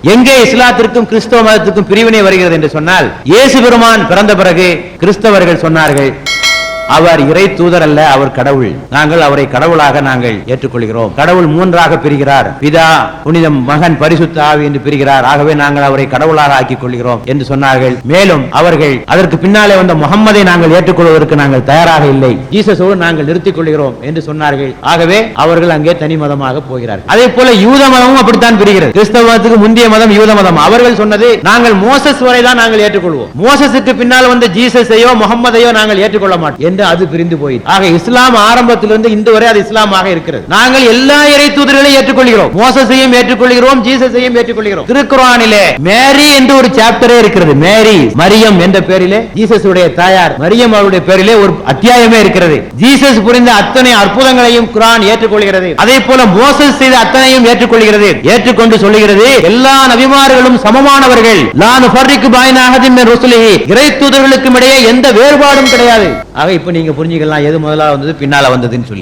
எங்கே இஸ்லாத்திற்கும் கிறிஸ்தவ மதத்திற்கும் பிரிவினை வருகிறது என்று சொன்னால் இயேசு பெருமான் பிறந்த பிறகு கிறிஸ்தவர்கள் சொன்னார்கள் அவர் இறை தூதர் அல்ல அவர் கடவுள். நாங்கள் அவரை கடவுளாக நாங்கள் ஏற்றுக்கொள்கிறோம். கடவுள் மூன்றாக பிரிகிறார். பிதா புனிதம் மகன் பரிசுத்த ஆவி என்று பிரிகிறார். ஆகவே நாங்கள் அவரை கடவுளாக ஆக்கிக் கொள்கிறோம் என்று சொன்னார்கள். மேலும் அவர்கள் அதற்கு பின்னாலே வந்த முகம்மதை நாங்கள் ஏற்றுக்கொள்வதற்கு நாங்கள் தயாராக இல்லை. ஜீசஸோடு நாங்கள் நிறுத்திக் கொள்கிறோம் என்று சொன்னார்கள். ஆகவே அவர்கள் அங்கே தனி மதமாக போகிறார்கள். அதே போல யூத மதமும் அப்படித்தான் பிரிகிறது. கிறிஸ்தவ மதத்துக்கு முந்தைய மதம் யூத மதம். அவர்கள் சொன்னது நாங்கள் மோசஸ் வரை தான் நாங்கள் ஏற்றுக்கொள்வோம். மோசஸுக்கு பின்னால் வந்த ஜீசஸையோ முகம்மதையோ நாங்கள் ஏற்றுக்கொள்ள மாட்டோம். இருந்து அது பிரிந்து போயிற்று. ஆக இஸ்லாம் ஆரம்பத்திலிருந்து இன்று வரை அது இஸ்லாமாக இருக்கிறது. நாங்கள் எல்லா இறை தூதர்களையும் ஏற்றுக்கொள்கிறோம். மோசஸையும் ஏற்றுக்கொள்கிறோம் ஜீசஸையும் ஏற்றுக்கொள்கிறோம். திருக்குறானிலே மேரி என்று ஒரு சாப்டரே இருக்கிறது. மேரி மரியம் என்ற பெயரிலே ஜீசஸ் உடைய தாயார் மரியம் அவருடைய பெயரிலே ஒரு அத்தியாயமே இருக்கிறது. ஜீசஸ் புரிந்த அத்தனை அற்புதங்களையும் குரான் ஏற்றுக்கொள்கிறது. அதே போல மோசஸ் செய்த அத்தனையும் ஏற்றுக்கொள்கிறது. ஏற்றுக்கொண்டு சொல்லுகிறது எல்லா நபிமார்களும் சமமானவர்கள். நான் ஃபர்ரிக்கு பாயினாகதின் இறை தூதர்களுக்கும் இடையே எந்த வேறுபாடும் கிடையாது. ஆக இப்ப நீங்க புரிஞ்சுக்கலாம் எது முதலாக வந்தது பின்னால வந்ததுன்னு சொல்லி.